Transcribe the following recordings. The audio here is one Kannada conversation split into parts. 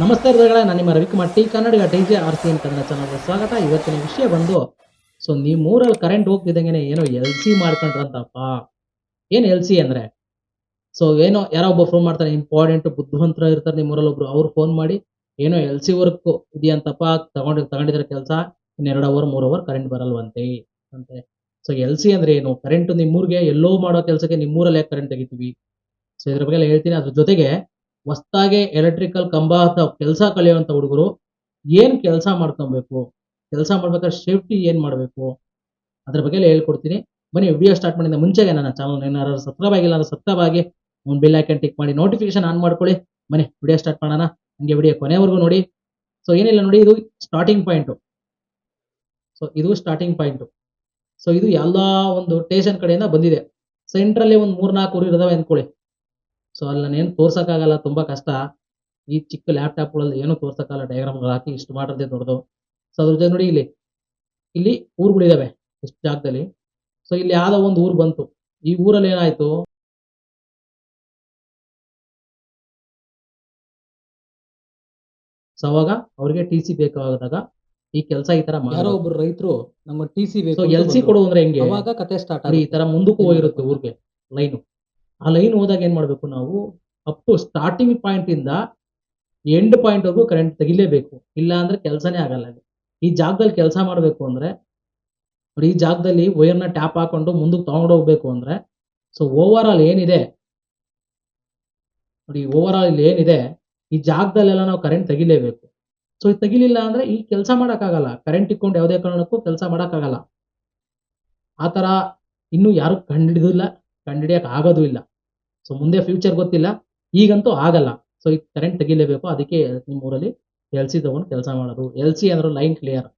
ನಮಸ್ತೆ ರೈತರುಗಳೇ, ನಾನು ನಿಮ್ಮ Ravikumar T Kannada T J R C N Kannada ಚಾನಲ್ಗೆ ಸ್ವಾಗತ. ಇವತ್ತಿನ ವಿಷಯ ಬಂದು ಸೊ ನೀವು ಮೂರಲ್ಲಿ ಕರೆಂಟ್ ಹೋಗ್ತಿದ್ದಂಗೆ ಏನೋ ಎಲ್ ಸಿ ಮಾಡ್ಕೊಂಡ್ರಂತಪ್ಪ. ಏನು ಎಲ್ ಸಿ ಅಂದ್ರೆ? ಸೊ ಏನೋ ಯಾರೋ ಒಬ್ಬ ಫೋನ್ ಮಾಡ್ತಾರೆ ಇಂಪಾರ್ಟೆಂಟ್ ಬುದ್ಧಿವಂತರ ಇರ್ತಾರೆ ನಿಮ್ಮ ಊರಲ್ಲಿ ಒಬ್ರು ಅವ್ರು ಫೋನ್ ಮಾಡಿ ಏನೋ ಎಲ್ ಸಿ ವರ್ಕ್ ಇದೆಯಂತಪ್ಪ ತಗೊಂಡ್ ತಗೊಂಡಿದ್ರೆ ಕೆಲಸ ಇನ್ನೆರಡು ಅವರ್ ಮೂರು ಅವರ್ ಕರೆಂಟ್ ಬರಲ್ವಂತೆ ಅಂತೆ. ಸೊ ಎಲ್ ಸಿ ಅಂದ್ರೆ ಏನು? ಕರೆಂಟ್ ನಿಮ್ಮೂರಿಗೆ ಎಲ್ಲೋ ಮಾಡೋ ಕೆಲಸಕ್ಕೆ ನಿಮ್ಮೂರಲ್ಲೇ ಕರೆಂಟ್ ತೆಗಿತೀವಿ. ಸೊ ಇದ್ರ ಬಗ್ಗೆ ಹೇಳ್ತೀನಿ. ಅದ್ರ ಜೊತೆಗೆ ಹೊಸ್ದಾಗೆ ಎಲೆಕ್ಟ್ರಿಕಲ್ ಕಂಬ ಅಥವಾ ಕೆಲಸ ಕಲಿಯುವಂಥ ಹುಡುಗರು ಏನು ಕೆಲಸ ಮಾಡ್ಕೊಬೇಕು? ಕೆಲಸ ಮಾಡ್ಬೇಕಾದ್ರೆ ಸೇಫ್ಟಿ ಏನು ಮಾಡಬೇಕು? ಅದ್ರ ಬಗ್ಗೆ ಎಲ್ಲ ಹೇಳ್ಕೊಡ್ತೀನಿ. ಬನ್ನಿ ವಿಡಿಯೋ ಸ್ಟಾರ್ಟ್ ಮಾಡಿದ ಮುಂಚೆಗೆ ನನ್ನ ಚಾನಲ್ ಏನಾದ್ರು ಸಬ್ಸ್ಕ್ರೈಬ್ ಆಗಿಲ್ಲ ಅಂದ್ರೆ ಸಬ್ಸ್ಕ್ರೈಬ್ ಆಗಿ ಒಂದು ಬೆಲ್ ಐಕನ್ ಟಿಕ್ ಮಾಡಿ ನೋಟಿಫಿಕೇಶನ್ ಆನ್ ಮಾಡ್ಕೊಳ್ಳಿ. ಬನ್ನಿ ವಿಡಿಯೋ ಸ್ಟಾರ್ಟ್ ಮಾಡೋಣ. ಹಂಗೆ ವಿಡಿಯೋ ಕೊನೆವರೆಗೂ ನೋಡಿ. ಸೊ ಏನಿಲ್ಲ ನೋಡಿ, ಇದು ಸ್ಟಾರ್ಟಿಂಗ್ ಪಾಯಿಂಟು ಸೊ ಇದು ಸ್ಟಾರ್ಟಿಂಗ್ ಪಾಯಿಂಟು ಸೊ ಇದು ಎಲ್ಲ ಒಂದು ಸ್ಟೇಷನ್ ಕಡೆಯಿಂದ ಬಂದಿದೆ. ಸೆಂಟ್ರಲ್ಲಿ ಒಂದು ಮೂರ್ನಾಲ್ಕು ಊರು ಇದಾವೆ ಅಂದ್ಕೊಳ್ಳಿ. ಸೊ ಅಲ್ಲಿ ನಾನೇನು ತೋರ್ಸೋಕ್ಕಾಗಲ್ಲ ತುಂಬಾ ಕಷ್ಟ. ಈ ಚಿಕ್ಕ ಲ್ಯಾಪ್ಟಾಪ್ಗಳಲ್ಲಿ ಏನು ತೋರ್ಸೋಕ್ಕಾಗಲ್ಲ ಡಯಾಗ್ರಾಮ್ಗಳು ಹಾಕಿ ಇಷ್ಟು ಮಾಡಿದೆ ದೊಡ್ಡದು. ಸೊ ಅದ್ರ ಜೊತೆ ನೋಡಿ ಇಲ್ಲಿ. ಇಲ್ಲಿ ಊರುಗಳಿದ್ದಾವೆ ಇಷ್ಟು ಜಾಗದಲ್ಲಿ. ಸೊ ಇಲ್ಲಿ ಯಾವುದೋ ಒಂದು ಊರು ಬಂತು. ಈ ಊರಲ್ಲಿ ಏನಾಯ್ತು? ಸೊ ಅವಾಗ ಅವ್ರಿಗೆ ಟಿ ಸಿ ಬೇಕಾದಾಗ ಈ ಕೆಲಸ ಈ ತರ ಯಾರೋ ಒಬ್ರು ರೈತರು ನಮ್ಮ ಟಿ ಸಿ ಬೇಕು ಎಲ್ ಸಿ. ಕೊಡು ಅಂದ್ರೆ ಹೆಂಗೆ? ಅವಾಗ ಕತೆ ಸ್ಟಾರ್ಟ್ ಈ ತರ ಮುಂದಕ್ಕೂ ಹೋಗಿರುತ್ತೆ ಊರಿಗೆ ಲೈನು ಆ ಲೈನ್ ಹೋದಾಗ ಏನ್ ಮಾಡಬೇಕು ನಾವು? ಅಪ್ ಟು ಸ್ಟಾರ್ಟಿಂಗ್ ಪಾಯಿಂಟ್ ಇಂದ ಎಂಡ್ ಪಾಯಿಂಟ್ ವರೆಗೂ ಕರೆಂಟ್ ತೆಗಿಲೇಬೇಕು. ಇಲ್ಲ ಅಂದ್ರೆ ಕೆಲಸನೇ ಆಗಲ್ಲ. ಈ ಜಾಗದಲ್ಲಿ ಕೆಲಸ ಮಾಡಬೇಕು ಅಂದ್ರೆ ಈ ಜಾಗದಲ್ಲಿ ವೈರ್ನ ಟ್ಯಾಪ್ ಹಾಕೊಂಡು ಮುಂದಕ್ಕೆ ತಗೊಂಡು ಹೋಗ್ಬೇಕು ಅಂದ್ರೆ ಸೊ ಓವರ್ ಆಲ್ ಏನಿದೆ? ನೋಡಿ ಓವರ್ ಆಲ್ ಇಲ್ಲಿ ಏನಿದೆ? ಈ ಜಾಗದಲ್ಲೆಲ್ಲ ನಾವು ಕರೆಂಟ್ ತೆಗಿಲೇಬೇಕು. ಸೊ ಇದು ತೆಗಿಲಿಲ್ಲ ಅಂದ್ರೆ ಈ ಕೆಲಸ ಮಾಡೋಕ್ಕಾಗಲ್ಲ. ಕರೆಂಟ್ ಇಟ್ಕೊಂಡು ಯಾವುದೇ ಕಾರಣಕ್ಕೂ ಕೆಲಸ ಮಾಡೋಕ್ಕಾಗಲ್ಲ. ಆ ಥರ ಇನ್ನೂ ಯಾರು ಕಂಡಿಡಿದಿಲ್ಲ ಕಂಡಿಡಿಯಕ್ಕೆ ಆಗೋದು ಇಲ್ಲ. ಸೊ ಮುಂದೆ ಫ್ಯೂಚರ್ ಗೊತ್ತಿಲ್ಲ. ಈಗಂತೂ ಆಗಲ್ಲ. ಸೊ ಈಗ ಕರೆಂಟ್ ತೆಗಿಲೇಬೇಕು. ಅದಕ್ಕೆ ನಿಮ್ಮ ಊರಲ್ಲಿ ಎಲ್ ಸಿ ತಗೊಂಡು ಕೆಲಸ ಮಾಡೋದು. ಎಲ್ ಸಿ ಅಂದ್ರೆ ಲೈನ್ ಕ್ಲಿಯರ್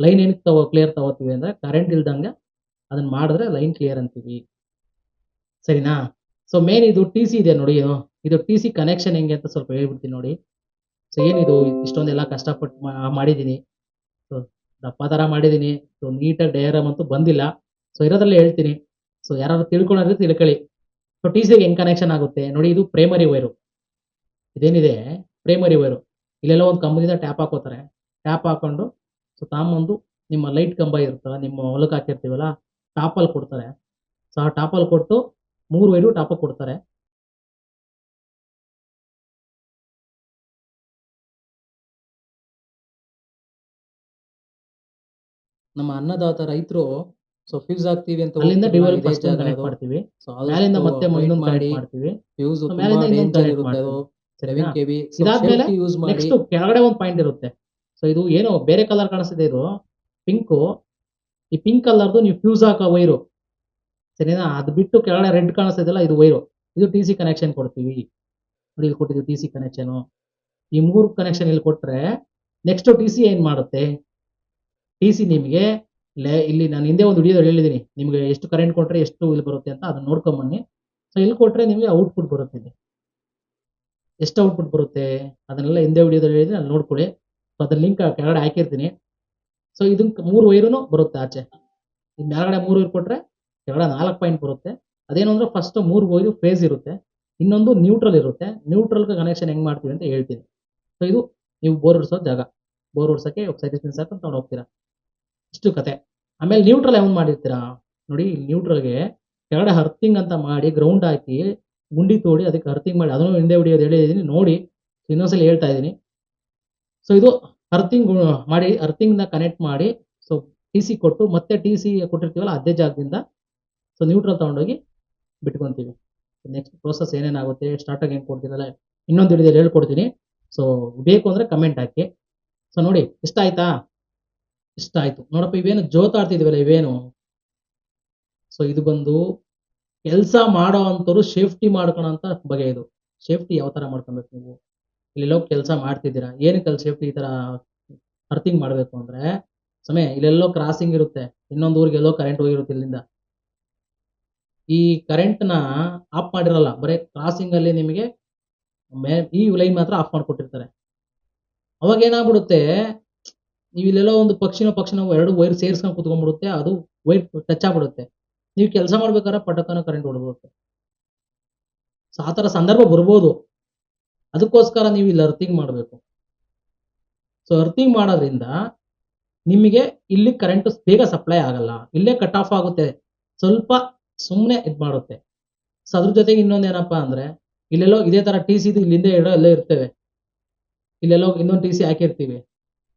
ಲೈನ್ ಏನಕ್ಕೆ ತಗೋ ಕ್ಲಿಯರ್ ತಗೋತೀವಿ ಅಂದ್ರೆ ಕರೆಂಟ್ ಇಲ್ದಂಗೆ ಅದನ್ನ ಮಾಡಿದ್ರೆ ಲೈನ್ ಕ್ಲಿಯರ್ ಅಂತೀವಿ. ಸರಿನಾ? ಸೊ ಮೇನ್ ಇದು ಟಿ ಸಿ ಇದೆ ನೋಡಿ ಇದು. ಟಿ ಸಿ ಕನೆಕ್ಷನ್ ಹೆಂಗೆ ಅಂತ ಸ್ವಲ್ಪ ಹೇಳ್ಬಿಡ್ತೀನಿ ನೋಡಿ. ಸೊ ಏನಿದು? ಇಷ್ಟೊಂದೆಲ್ಲ ಕಷ್ಟಪಟ್ಟು ಮಾಡಿದ್ದೀನಿ. ಸೊ ದಪ್ಪ ಥರ ಮಾಡಿದ್ದೀನಿ. ಸೊ ನೀಟಾಗಿ ಡಯಾಗ್ರಾಮ್ ಅಂತೂ ಬಂದಿಲ್ಲ. ಸೊ ಇರೋದ್ರಲ್ಲೇ ಹೇಳ್ತೀನಿ. ಸೊ ಯಾರು ತಿಳ್ಕೊಳ್ಳೋದ್ರೆ ತಿಳ್ಕೊಳ್ಳಿ. ಸೊ ಟಿ ಸಿಗೆ ಹೆಂಗ್ ಕನೆಕ್ಷನ್ ಆಗುತ್ತೆ? ನೋಡಿ, ಇದು ಪ್ರೈಮರಿ ವೈರು ಇದೇನಿದೆ? ಪ್ರೈಮರಿ ವೈರು ಇಲ್ಲೆಲ್ಲ ಒಂದು ಕಂಬದಿಂದ ಟ್ಯಾಪ್ ಹಾಕೋತಾರೆ. ಟ್ಯಾಪ್ ಹಾಕೊಂಡು ಸೊ ತಾಂಬಂದು ನಿಮ್ಮ ಲೈಟ್ ಕಂಬ ಇರುತ್ತಲ್ಲ, ನಿಮ್ಮ ಹೊಲಕ್ಕೆ ಹಾಕಿರ್ತೀವಲ್ಲ ಟಾಪಲ್ಲಿ ಕೊಡ್ತಾರೆ. ಸೊ ಆ ಟಾಪಲ್ಲಿ ಕೊಟ್ಟು ಮೂರು ವೈರು ಟಾಪಲ್ಲಿ ಕೊಡ್ತಾರೆ. ನಮ್ಮ ಅನ್ನದಾತ ರೈತರು ಸೊ ಫ್ಯೂಸ್ ಹಾಕ್ತಿವಿ ಅಂತ ಅಲ್ಲಿಂದ ಹೋಗ್ತಿದ್ರು, ಫಸ್ಟ್ ಕನೆಕ್ಟ್. ಮಾಡ್ತೀವಿ. ಸೊ ಅಲ್ಲಿಂದ ಮತ್ತೆ ಮೈನ್ ಇನ್ನೊಂದು ಮಾಡಿ. ಮಾಡ್ತೀವಿ. ಫ್ಯೂಸ್ ಮೇಲಿಂದ ಇನ್ನೊಂದು ಮಾಡ್ತೀವಿ. ಸೆವೆನ್ ಸರಿನಾ? ಕೆವಿ ಇದಾದ್ಮೇಲೆ ಯೂಸ್ ಮಾಡಿ. ನೆಕ್ಸ್ಟ್ ಕೆಳಗಡೆ ಒಂದು ಪಾಯಿಂಟ್ ಇರುತ್ತೆ. ಸೊ ಇದು ಏನು ಬೇರೆ ಕಲರ್ ಕಾಣಿಸ್ತಿದೆ ಇದು. ಪಿಂಕ್ ಈ ಪಿಂಕ್ ಕಲರ್ದು ನೀವು ಫ್ಯೂಸ್ ಹಾಕೋ ವೈರು ಸರಿನಾ? ಅದು ಬಿಟ್ಟು ಕೆಳಗಡೆ ರೆಡ್ ಕಾಣಿಸ್ತಿದೆಲ್ಲ ಇದು ವೈರು ಇದು ಟಿ ಸಿ ಕನೆಕ್ಷನ್ ಕೊಡ್ತೀವಿ. ನೋಡಿ ಇಲ್ಲಿ ಕೊಟ್ಟಿದ್ದು ಟಿ ಸಿ ಕನೆಕ್ಷನ್ ಈ ಮೂರು ಕನೆಕ್ಷನ್ ಇಲ್ಲಿ ಕೊಟ್ರೆ ನೆಕ್ಸ್ಟ್ ಟಿ ಸಿ ಏನ್ ಮಾಡುತ್ತೆ? ಟಿ ಸಿ ನಿಮಗೆ ಲೆ- ಇಲ್ಲಿ ನಾನು ಹಿಂದೆ ಒಂದು ವಿಡಿಯೋದಲ್ಲಿ ಹೇಳಿದ್ದೀನಿ ನಿಮಗೆ ಎಷ್ಟು ಕರೆಂಟ್ ಕೊಟ್ಟರೆ ಎಷ್ಟು ಇಲ್ಲಿ ಬರುತ್ತೆ ಅಂತ ಅದನ್ನ ನೋಡ್ಕೊಂಬನ್ನಿ ಸೊ ಇಲ್ಲಿ ಕೊಟ್ಟರೆ ನಿಮಗೆ ಔಟ್ಪುಟ್ ಬರುತ್ತೆ ಎಷ್ಟು ಔಟ್ಪುಟ್ ಬರುತ್ತೆ? ಅದನ್ನೆಲ್ಲ ಹಿಂದೆ ವಿಡಿಯೋದಲ್ಲಿ ಹೇಳಿದ್ರೆ ಅಲ್ಲಿ ನೋಡ್ಕೊಳ್ಳಿ. ಸೊ ಅದ್ರ ಲಿಂಕ್ ಕೆಳಗಡೆ ಹಾಕಿರ್ತೀನಿ. ಸೊ ಇದಕ್ಕೆ ಮೂರು ವೈರುನು ಬರುತ್ತೆ ಆಚೆ. ಇದು ಮೇಲ್ಗಡೆ ಮೂರು ವೈರ್ ಕೊಟ್ಟರೆ ಕೆಳಗಡೆ ನಾಲ್ಕು ಪಾಯಿಂಟ್ ಬರುತ್ತೆ. ಅದೇನು ಅಂದರೆ ಫಸ್ಟ್ ಮೂರು ವೈರು ಫೇಸ್ ಇರುತ್ತೆ. ಇನ್ನೊಂದು ನ್ಯೂಟ್ರಲ್ ಇರುತ್ತೆ. ನ್ಯೂಟ್ರಲ್ ಕನೆಕ್ಷನ್ ಹೆಂಗ್ ಮಾಡ್ತೀವಿ ಅಂತ ಹೇಳ್ತೀನಿ. ಸೊ ಇದು ನೀವು ಬೋರ್ ಹೊಡ್ಸೋ ಜಾಗ. ಬೋರ್ ಹೊಡ್ಸೋಕ್ಕೆ ಸೈಕಲ್ ಸಾಕು ತಗೊಂಡು ಹೋಗ್ತೀರಾ. ಇಷ್ಟು ಕತೆ. ಆಮೇಲೆ ನ್ಯೂಟ್ರಲ್ ಯಾವ ಮಾಡಿರ್ತೀರಾ? ನೋಡಿ ನ್ಯೂಟ್ರಲ್ಗೆ ಕೆಳಗಡೆ ಹರ್ತಿಂಗ್ ಅಂತ ಮಾಡಿ ಗ್ರೌಂಡ್ ಹಾಕಿ ಗುಂಡಿ ತೋಡಿ ಅದಕ್ಕೆ ಹರ್ತಿಂಗ್ ಮಾಡಿ, ಅದನ್ನು ಹಿಂದೆ ಹೊಡಿಯೋದು ಹೇಳಿದ್ದೀನಿ. ನೋಡಿ ಇನ್ನೊಂದ್ಸಲ ಹೇಳ್ತಾ ಇದ್ದೀನಿ. ಸೊ ಇದು ಹರ್ತಿಂಗ್ ಮಾಡಿ ಅರ್ತಿಂಗ್ನ ಕನೆಕ್ಟ್ ಮಾಡಿ ಸೊ ಟಿ ಸಿ ಕೊಟ್ಟು, ಮತ್ತೆ ಟಿ ಸಿ ಕೊಟ್ಟಿರ್ತೀವಲ್ಲ, ಅದೇ ಜಾಗದಿಂದ ಸೊ ನ್ಯೂಟ್ರಲ್ ತೊಗೊಂಡೋಗಿ ಬಿಟ್ಕೊಂತೀವಿ. ನೆಕ್ಸ್ಟ್ ಪ್ರೋಸೆಸ್ ಏನೇನಾಗುತ್ತೆ ಸ್ಟಾರ್ಟಾಗಿ ಹೆಂಗೆ ಕೊಡ್ತೀನಲ್ಲ ಇನ್ನೊಂದು ಹಿಡಿದಲ್ಲಿ ಹೇಳ್ಕೊಡ್ತೀನಿ. ಸೊ ಬೇಕು ಅಂದರೆ ಕಮೆಂಟ್ ಹಾಕಿ. ಸೊ ನೋಡಿ, ಇಷ್ಟ ಆಯ್ತಾ? ಇಷ್ಟ ಆಯ್ತು ನೋಡಪ್ಪ, ಇವೇನು ಜೋತಾಡ್ತಿದ್ವಲ್ಲ, ಇವೇನು? ಸೊ ಇದು ಬಂದು ಕೆಲಸ ಮಾಡೋ ಅಂಥವ್ರು ಸೇಫ್ಟಿ ಮಾಡ್ಕೊಳಂತ ಬಗೆ ಇದು. ಸೇಫ್ಟಿ ಯಾವ ಥರ ಮಾಡ್ಕೊಬೇಕು ನೀವು? ಇಲ್ಲೆಲ್ಲೋ ಕೆಲಸ ಮಾಡ್ತಿದ್ದೀರಾ? ಏನಕ್ಕೆ ಅಲ್ಲಿ ಸೇಫ್ಟಿ ಈ ಥರ ಅರ್ಥಿಂಗ್ ಮಾಡಬೇಕು ಅಂದರೆ, ಸಮಯ, ಇಲ್ಲೆಲ್ಲೋ ಕ್ರಾಸಿಂಗ್ ಇರುತ್ತೆ. ಇನ್ನೊಂದು ಊರಿಗೆ ಎಲ್ಲೋ ಕರೆಂಟ್ ಹೋಗಿರುತ್ತೆ ಇಲ್ಲಿಂದ. ಈ ಕರೆಂಟ್ನ ಆಫ್ ಮಾಡಿರಲ್ಲ, ಬರೀ ಕ್ರಾಸಿಂಗ್ ಅಲ್ಲಿ ನಿಮಗೆ ಈ ಲೈನ್ ಮಾತ್ರ ಆಫ್ ಮಾಡಿಕೊಟ್ಟಿರ್ತಾರೆ. ಅವಾಗ ಏನಾಗ್ಬಿಡುತ್ತೆ ನೀವು ಇಲ್ಲೆಲ್ಲೋ ಒಂದು ಪಕ್ಷಿನೋ ಪಕ್ಷಿನೋ ಎರಡು ವೈರ್ ಸೇರ್ಸ್ಕೊಂಡು ಕುತ್ಕೊಂಡ್ಬಿಡುತ್ತೆ, ಅದು ವೈರ್ ಟಚ್ ಆಗ್ಬಿಡುತ್ತೆ. ನೀವು ಕೆಲಸ ಮಾಡ್ಬೇಕಾದ್ರೆ ಪಟಕನ ಕರೆಂಟ್ ಹೊಡ್ಬಿಡುತ್ತೆ ಸೊ ಆ ಥರ ಸಂದರ್ಭ ಬರ್ಬೋದು. ಅದಕ್ಕೋಸ್ಕರ ನೀವು ಇಲ್ಲಿ ಅರ್ಥಿಂಗ್ ಮಾಡಬೇಕು. ಸೊ ಅರ್ಥಿಂಗ್ ಮಾಡೋದ್ರಿಂದ ನಿಮಗೆ ಇಲ್ಲಿ ಕರೆಂಟ್ ಬೇಗ ಸಪ್ಲೈ ಆಗಲ್ಲ. ಇಲ್ಲೇ ಕಟ್ ಆಫ್ ಆಗುತ್ತೆ. ಸ್ವಲ್ಪ ಸುಮ್ಮನೆ ಇದು ಮಾಡುತ್ತೆ. ಸೊ ಅದ್ರ ಜೊತೆಗೆ ಇನ್ನೊಂದೇನಪ್ಪ ಅಂದ್ರೆ, ಇಲ್ಲೆಲ್ಲೋ ಇದೇ ತರ ಟಿ ಸಿ ಇಲ್ಲಿಂದ ಇಡೋ ಎಲ್ಲ ಇರ್ತೇವೆ. ಇಲ್ಲೆಲ್ಲೋ ಇನ್ನೊಂದು ಟಿ ಸಿ ಹಾಕಿರ್ತೀವಿ.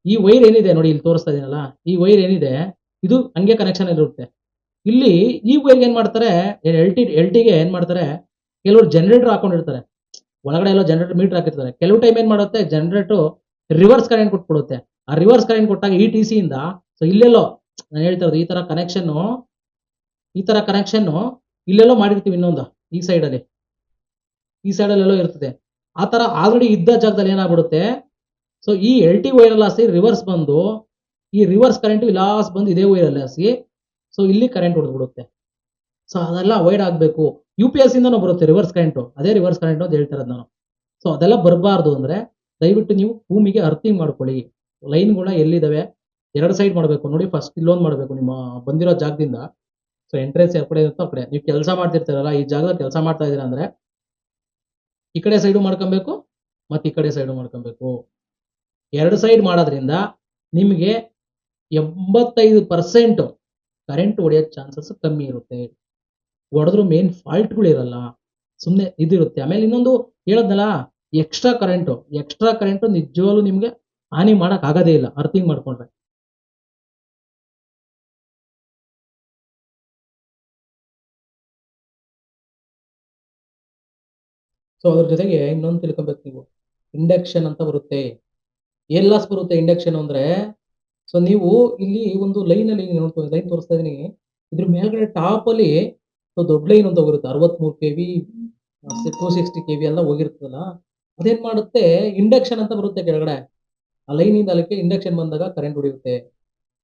ಈ ವೈರ್ ಏನಿದೆ ನೋಡಿ ಇಲ್ಲಿ ತೋರಿಸ್ತಾ ಇದೀನಲ್ಲ? ಈ ವೈರ್ ಏನಿದೆ? ಇದು ಹಂಗೆ ಕನೆಕ್ಷನ್ ಇರುತ್ತೆ. ಇಲ್ಲಿ ಈ ವೈರ್ಗೆ ಏನ್ ಮಾಡ್ತಾರೆ? ಎಲ್ ಟಿ ಎಲ್ ಟಿಗೆ ಏನ್ ಮಾಡ್ತಾರೆ? ಕೆಲವರು ಜನರೇಟರ್ ಹಾಕೊಂಡಿರ್ತಾರೆ. ಒಳಗಡೆ ಎಲ್ಲ ಜನರೇಟರ್ ಮೀಟರ್ ಹಾಕಿರ್ತಾರೆ. ಕೆಲವು ಟೈಮ್ ಏನ್ ಮಾಡುತ್ತೆ? ಜನರೇಟರ್ ರಿವರ್ಸ್ ಕರೆಂಟ್ ಕೊಟ್ಬಿಡುತ್ತೆ. ಆ ರಿವರ್ಸ್ ಕರೆಂಟ್ ಕೊಟ್ಟಾಗ ಈ ಟಿ ಸಿ ಇಂದ ಸೊ ಇಲ್ಲೆಲ್ಲೋ, ನಾನು ಹೇಳ್ತಾ ಇರೋದು ಈ ತರ ಕನೆಕ್ಷನ್ ಈ ತರ ಕನೆಕ್ಷನ್ ಇಲ್ಲೆಲ್ಲೋ ಮಾಡಿರ್ತೀವಿ ಇನ್ನೊಂದು, ಈ ಸೈಡ್ ಅಲ್ಲಿ. ಈ ಸೈಡ್ ಅಲ್ಲೆಲ್ಲೋ ಇರ್ತದೆ. ಆ ತರ ಆಲ್ರೆಡಿ ಇದ್ದ ಜಾಗದಲ್ಲಿ ಏನಾಗ್ಬಿಡುತ್ತೆ? ಸೊ ಈ ಎಲ್ ಟಿ ವೈರ್ ಅಲ್ಲಿ ಹಾಸಿ ರಿವರ್ಸ್ ಬಂದು, ಈ ರಿವರ್ಸ್ ಕರೆಂಟ್ ಲಾಸ್ ಬಂದು ಇದೇ ವೈರ್ ಅಲ್ಲಿ ಹಾಸಿ ಸೊ ಇಲ್ಲಿ ಕರೆಂಟ್ ಹೊಡೆದ್ಬಿಡುತ್ತೆ ಸೊ ಅದೆಲ್ಲ ಅವಾಯ್ಡ್ ಆಗಬೇಕು. ಯು ಪಿ ಎಸ್ ಇಂದನೂ ಬರುತ್ತೆ ರಿವರ್ಸ್ ಕರೆಂಟ್ ಅದೇ ರಿವರ್ಸ್ ಕರೆಂಟ್ ಅಂತ ಹೇಳ್ತಾ ಇರೋದು ನಾನು. ಸೊ ಅದೆಲ್ಲ ಬರಬಾರ್ದು ಅಂದರೆ, ದಯವಿಟ್ಟು ನೀವು ಭೂಮಿಗೆ ಅರ್ಥಿಂಗ್ ಮಾಡ್ಕೊಳ್ಳಿ. ಲೈನ್ಗಳ ಎಲ್ಲಿದ್ದಾವೆ ಎರಡು ಸೈಡ್ ಮಾಡಬೇಕು. ನೋಡಿ ಫಸ್ಟ್ ಇಲ್ಲೊಂದು ಮಾಡಬೇಕು. ನಿಮ್ಮ ಬಂದಿರೋ ಜಾಗದಿಂದ. ಸೊ ಎಂಟ್ರೆನ್ಸ್ ಯಾವ ಕಡೆ ಇರುತ್ತೋ ಕಡೆ. ನೀವು ಕೆಲಸ ಮಾಡ್ತಿರ್ತೀರಲ್ಲ, ಈ ಜಾಗದಲ್ಲಿ ಕೆಲಸ ಮಾಡ್ತಾ ಇದ್ದೀರಾ ಅಂದರೆ, ಈ ಕಡೆ ಸೈಡು ಮಾಡ್ಕೊಬೇಕು, ಮತ್ತು ಈ ಕಡೆ ಸೈಡು ಮಾಡ್ಕೊಬೇಕು. ಎರಡು ಸೈಡ್ ಮಾಡೋದ್ರಿಂದ ನಿಮಗೆ ಎಂಬತ್ತೈದು ಪರ್ಸೆಂಟ್ ಕರೆಂಟ್ ಹೊಡೆಯೋ ಚಾನ್ಸಸ್ ಕಮ್ಮಿ ಇರುತ್ತೆ. ಹೊಡೆದ್ರು ಮೇನ್ ಫಾಲ್ಟ್ಗಳು ಇರಲ್ಲ. ಸುಮ್ಮನೆ ಇದಿರುತ್ತೆ. ಆಮೇಲೆ ಇನ್ನೊಂದು ಹೇಳದ್ನಲ್ಲ ಎಕ್ಸ್ಟ್ರಾ ಕರೆಂಟು ಎಕ್ಸ್ಟ್ರಾ ಕರೆಂಟು ನಿಜವಾಗ್ಲೂ ನಿಮಗೆ ಹಾನಿ ಮಾಡೋಕ್ಕಾಗೋದೇ ಇಲ್ಲ. ಅರ್ಥಿಂಗ್ ಮಾಡ್ಕೊಂಡ್ರೆ. ಸೊ ಅದ್ರ ಜೊತೆಗೆ ಇನ್ನೊಂದು ತಿಳ್ಕೊಬೇಕು ನೀವು. ಇಂಡಕ್ಷನ್ ಅಂತ ಬರುತ್ತೆ. ಏನ್ ಲಾಸ್ ಬರುತ್ತೆ ಇಂಡಕ್ಷನ್ ಅಂದ್ರೆ? ಸೊ ನೀವು ಇಲ್ಲಿ ಒಂದು ಲೈನ್ ಅಲ್ಲಿ ನೋಡ್ತೀವಿ ಲೈನ್ ತೋರಿಸ್ತಾ ಇದೀನಿ ಇದ್ರ ಮೇಲ್ಗಡೆ ಟಾಪ್ ಅಲ್ಲಿ ದೊಡ್ಡ ಲೈನ್ ಅಂತ ಹೋಗಿರುತ್ತೆ. ಅರವತ್ಮೂರು K V two sixty K V ಎಲ್ಲ ಹೋಗಿರ್ತದಲ್ಲ? ಅದೇನ್ ಮಾಡುತ್ತೆ? ಇಂಡಕ್ಷನ್ ಅಂತ ಬರುತ್ತೆ ಕೆಳಗಡೆ. ಆ ಲೈನ್ ಇಂದ ಅದಕ್ಕೆ ಇಂಡಕ್ಷನ್ ಬಂದಾಗ ಕರೆಂಟ್ ಹೊಡಿಯುತ್ತೆ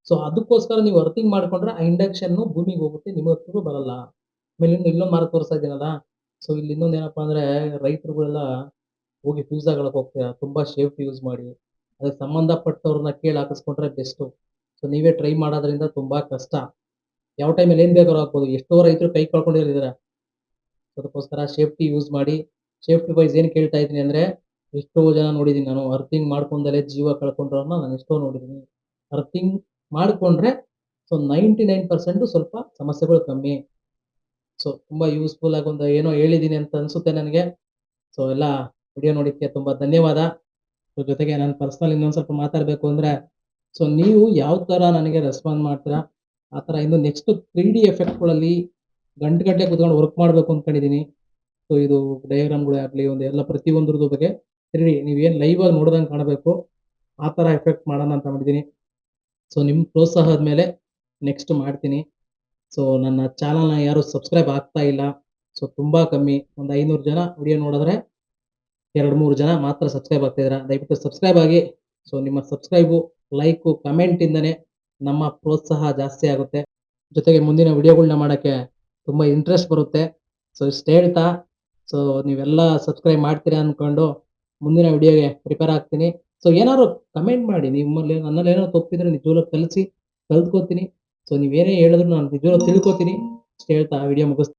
ಸೊ ಅದಕ್ಕೋಸ್ಕರ ನೀವು ಅರ್ಥಿಂಗ್ ಮಾಡ್ಕೊಂಡ್ರೆ ಆ ಇಂಡಕ್ಷನ್ ಭೂಮಿಗೆ ಹೋಗುತ್ತೆ, ನಿಮ್ಮ ಹತ್ರ ಬರಲ್ಲ. ಆಮೇಲೆ ಇನ್ನು ಇಲ್ಲೊಂದು ಮಾರ್ಕ್ ತೋರಿಸ್ತಾ ಇದ್ದೀನಲ್ಲ? ಸೊ ಇಲ್ಲಿ ಇನ್ನೊಂದು ಏನಪ್ಪಾ ಅಂದ್ರೆ ರೈತರುಗಳೆಲ್ಲ ಹೋಗಿ ಫ್ಯೂಸ್ ಆಗಕ್ಕೆ ಹೋಗ್ತೀರಾ ತುಂಬಾ ಸೇಫ್ಟಿ ಯೂಸ್ ಮಾಡಿ. ಅದಕ್ಕೆ ಸಂಬಂಧಪಟ್ಟವ್ರನ್ನ ಕೇಳಿ ಹಾಕಿಸ್ಕೊಂಡ್ರೆ ಬೆಸ್ಟು. ಸೊ ನೀವೇ ಟ್ರೈ ಮಾಡೋದ್ರಿಂದ ತುಂಬಾ ಕಷ್ಟ. ಯಾವ ಟೈಮಲ್ಲಿ ಏನು ಬೇಕಾದ್ರೂ ಹಾಕ್ಬೋದು. ಎಷ್ಟೋ ರೈತರು ಕೈ ಕಳ್ಕೊಂಡಿದ್ದಾರೆ ಅದಕ್ಕೋಸ್ಕರ ಸೇಫ್ಟಿ ಯೂಸ್ ಮಾಡಿ. ಸೇಫ್ಟಿ ವೈಸ್ ಏನು ಕೇಳ್ತಾ ಇದ್ದೀನಿ ಅಂದ್ರೆ, ಎಷ್ಟೋ ಜನ ನೋಡಿದೀನಿ ನಾನು. ಅರ್ಥಿಂಗ್ ಮಾಡ್ಕೊಂಡಲ್ಲೇ ಜೀವ ಕಳ್ಕೊಂಡ್ರನ್ನ ನಾನು ಎಷ್ಟೋ ನೋಡಿದೀನಿ. ಅರ್ಥಿಂಗ್ ಮಾಡ್ಕೊಂಡ್ರೆ ಸೊ ನೈಂಟಿ ನೈನ್ ಪರ್ಸೆಂಟು ಸ್ವಲ್ಪ ಸಮಸ್ಯೆಗಳು ಕಮ್ಮಿ. ಸೊ ತುಂಬಾ ಯೂಸ್ಫುಲ್ ಆಗಿ ಒಂದು ಏನೋ ಹೇಳಿದೀನಿ ಅಂತ ಅನ್ಸುತ್ತೆ ನನಗೆ. ಸೊ ಎಲ್ಲ ವಿಡಿಯೋ ನೋಡಿದ್ದಕ್ಕೆ ತುಂಬಾ ಧನ್ಯವಾದ. ಜೊತೆಗೆ ನಾನು ಪರ್ಸನಲ್ ಇನ್ನೊಂದು ಸ್ವಲ್ಪ ಮಾತಾಡಬೇಕು ಅಂದ್ರೆ ಸೊ ನೀವು ಯಾವ ತರ ನನಗೆ ರೆಸ್ಪಾಂಡ್ ಮಾಡ್ತೀರಾ? ಆ ತರ ಇನ್ನು ನೆಕ್ಸ್ಟ್ ತ್ರೀ ಡಿ ಎಫೆಕ್ಟ್ಗಳಲ್ಲಿ ಗಂಟು ಗಂಟೆ ಕುತ್ಕೊಂಡು ವರ್ಕ್ ಮಾಡಬೇಕು ಅನ್ಕೊಂಡಿದೀನಿ. ಸೊ ಇದು ಡಯಾಗ್ರಾಮ್ಗಳೇ ಆಗಲಿ, ಒಂದು ಎಲ್ಲ ಪ್ರತಿಯೊಂದ್ರದ್ದು ಬಗ್ಗೆ ತ್ರೀ ನೀವೇನು ಲೈವ್ ಆಗಿ ನೋಡ್ದಂಗೆ ಕಾಣಬೇಕು, ಆ ತರ ಎಫೆಕ್ಟ್ ಮಾಡೋಣ ಅಂತ ಮಾಡಿದ್ದೀನಿ ಸೊ ನಿಮ್ಮ ಪ್ರೋತ್ಸಾಹದ ಮೇಲೆ ನೆಕ್ಸ್ಟ್ ಮಾಡ್ತೀನಿ. ಸೊ ನನ್ನ ಚಾನಲ್ನ ಯಾರು ಸಬ್ಸ್ಕ್ರೈಬ್ ಆಗ್ತಾ ಇಲ್ಲ ಸೊ ತುಂಬ ಕಮ್ಮಿ, ಒಂದು ಐನೂರು ಜನ ವಿಡಿಯೋ ನೋಡಿದ್ರೆ ಎರಡು ಮೂರು ಜನ ಮಾತ್ರ ಸಬ್ಸ್ಕ್ರೈಬ್ ಆಗ್ತಿದ್ದೀರಾ? ದಯವಿಟ್ಟು ಸಬ್ಸ್ಕ್ರೈಬ್ ಆಗಿ. ಸೊ ನಿಮ್ಮ ಸಬ್ಸ್ಕ್ರೈಬು ಲೈಕು ಇಂದನೆ ನಮ್ಮ ಪ್ರೋತ್ಸಾಹ ಜಾಸ್ತಿ ಆಗುತ್ತೆ. ಜೊತೆಗೆ ಮುಂದಿನ ವಿಡಿಯೋಗಳನ್ನ ಮಾಡೋಕ್ಕೆ ತುಂಬ ಇಂಟ್ರೆಸ್ಟ್ ಬರುತ್ತೆ. ಸೊ ಇಷ್ಟು ಹೇಳ್ತಾ. ಸೊ ನೀವೆಲ್ಲ ಸಬ್ಸ್ಕ್ರೈಬ್ ಮಾಡ್ತೀರಾ ಅಂದ್ಕೊಂಡು ಮುಂದಿನ ವಿಡಿಯೋಗೆ ಪ್ರಿಪೇರ್ ಆಗ್ತೀನಿ. ಸೊ ಏನಾದ್ರು ಕಮೆಂಟ್ ಮಾಡಿ. ನಿಮ್ಮಲ್ಲಿ, ನನ್ನಲ್ಲಿ ಏನಾದ್ರು ತಪ್ಪಿದ್ರೆ ನಿಜವಾಗ್ಲೂ ಕಲಿಸಿ, ಕಲ್ತ್ಕೋತೀನಿ. ಸೊ ನೀವೇನೇ ಹೇಳಿದ್ರು ನಾನು ನಿಜವಾಗ್ಲೂ ತಿಳ್ಕೊತೀನಿ. ಇಷ್ಟು ಹೇಳ್ತಾ. ವಿಡಿಯೋ ಮುಗಿಸ್ತೀನಿ.